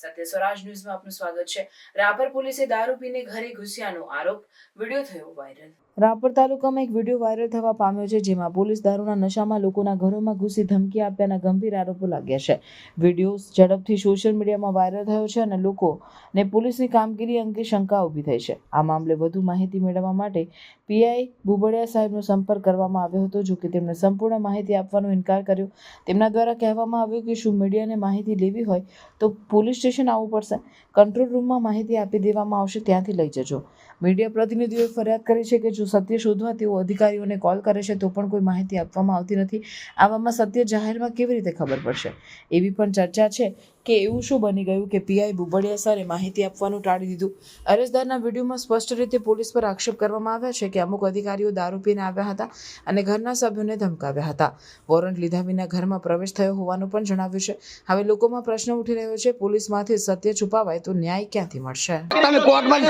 સત્ય સ્વરાજ ન્યૂઝમાં આપનું સ્વાગત છે. રાપર પોલીસે દારૂ પીને ઘરે ઘૂસ્યાનો આરોપ વીડિયો થયો વાયરલ. રાપર તાલુકામાં એક વીડિયો વાયરલ થવા પામ્યો છે, જેમાં પોલીસ દારૂના નશામાં લોકોના ઘરોમાં ઘૂસી ધમકી આપ્યાના ગંભીર આરોપો લાગ્યા છે. વીડિયો ઝડપથી સોશિયલ મીડિયામાં વાયરલ થયો છે અને લોકોને પોલીસની કામગીરી અંગે શંકા ઊભી થઈ છે. આ મામલે વધુ માહિતી મેળવવા માટે પીઆઈ બુબડિયા સાહેબનો સંપર્ક કરવામાં આવ્યો હતો, જો કે તેમણે સંપૂર્ણ માહિતી આપવાનો ઇનકાર કર્યો. તેમના દ્વારા કહેવામાં આવ્યું કે શું મીડિયાને માહિતી લેવી હોય તો પોલીસ સ્ટેશન આવવું પડશે. કંટ્રોલ રૂમમાં માહિતી આપી દેવામાં આવશે, ત્યાંથી લઈ જજો. મીડિયા પ્રતિનિધિઓએ ફરિયાદ કરી છે કે જો સત્ય શોધવા તેઓ અધિકારીઓને કોલ કરે છે, તો પણ કોઈ માહિતી આપવામાં આવતી નથી. આવામાં સત્ય જાહેરમાં કેવી રીતે ખબર પડશે? એવી પણ ચર્ચા છે. કે એવું શું બની ગયું કે પીઆઈ બુબડિયા સરે માહિતી આપવાનું ટાળી દીધું? અરજદારના વિડીયોમાં સ્પષ્ટ રીતે પોલીસ પર આક્ષેપ કરવામાં આવ્યા છે કે અમુક અધિકારીઓ દારૂ પીને આવ્યા હતા અને ઘરના સભ્યોને ધમકાવ્યા હતા. વોરંટ લીધા વિના ઘરમાં પ્રવેશ થયો હોવાનું પણ જણાવ્યું છે. હવે લોકોમાં પ્રશ્ન ઉઠી રહ્યો છે પોલીસમાંથી સત્ય છુપાવાય તો ન્યાય ક્યાંથી મળશે? તમે કોર્ટમાં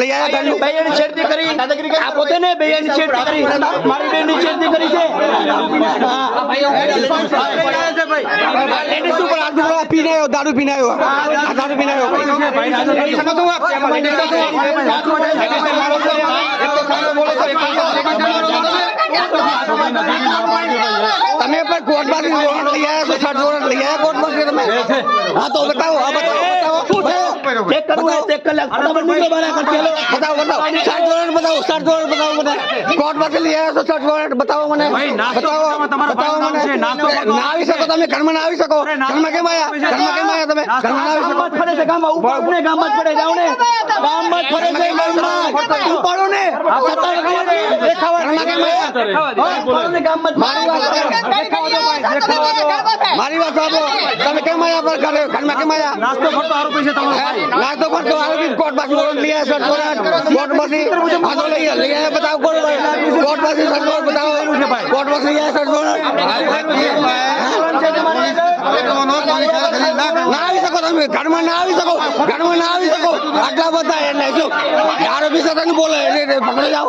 લઈ આવ્યા ઘરનું? બેયની છેડતી કરી. આ પોતે ને કરી. મારી બેનની કરી છે. ઉપાડવા દારૂ પીને આવ્યો. દારૂ પીને આવ્યો. તમે પણ કોર્ટમાંથી વોરંટ લઈ આવ્યા છો છઠ વોરંટ લઈ આવ્યા કોર્ટમાંથી તમે હા તો બતાવો હા બતાવો બતાવો ચેક કરવું હોય ચેક ફટાફટ નીકળો બહાર આગળ ચાલો બતાવો બતાવો. સર્ચ વોરંટ બતાવો સર્ચ વોરંટ બતાવો મને. કોર્ટમાંથી લઈ આવ્યા છો સર્ચ વોરંટ બતાવો મને. બતાવો. બતાવો મને. ના આવી શકો તમે ઘરમાં ના આવી શકો. ઘરમાં કેમ આવ્યા ઘરમાં કેમ આવ્યા તમે? ઘરમાં ના આવી શકો. ફરે છે ગામમાં ઉપાડો ને ગામમાં જ ફરે ને ગામમાં ફરે છે ગામમાં. ઉપાડો ને. દેખાવા ઘરમાં કેમ આવ્યા ઉપાડો ને ગામમાં મારી વાત સાંભળો. મારી વાત સાંભળો. તમે કેમ આવ્યા પર ઘરે ઘરમાં કેમ આવ્યા નાસ્તો ફરતો આરોપી છે તમારો ભાઈ નાસ્તો કરતો આરોપી કોર્ટમાંથી વોરંટ લઈ આવ્યા સર્ચ વોરંટ કોર્ટમાંથી હા તો લઈ લઈ આવ્યા બતાવો કોર્ટ કોર્ટમાંથી સર્ચ વોરંટ બતાવો કોર્ટમાંથી લઈ આવ્યા સર્ચ વોરંટ ના આવી શકો તમે ઘરમાં ના આવી શકો ઘરમાં ના આવી શકો આટલા બધા એટલે શું આરોપી સાથે બોલે એટલે પકડી જાઓ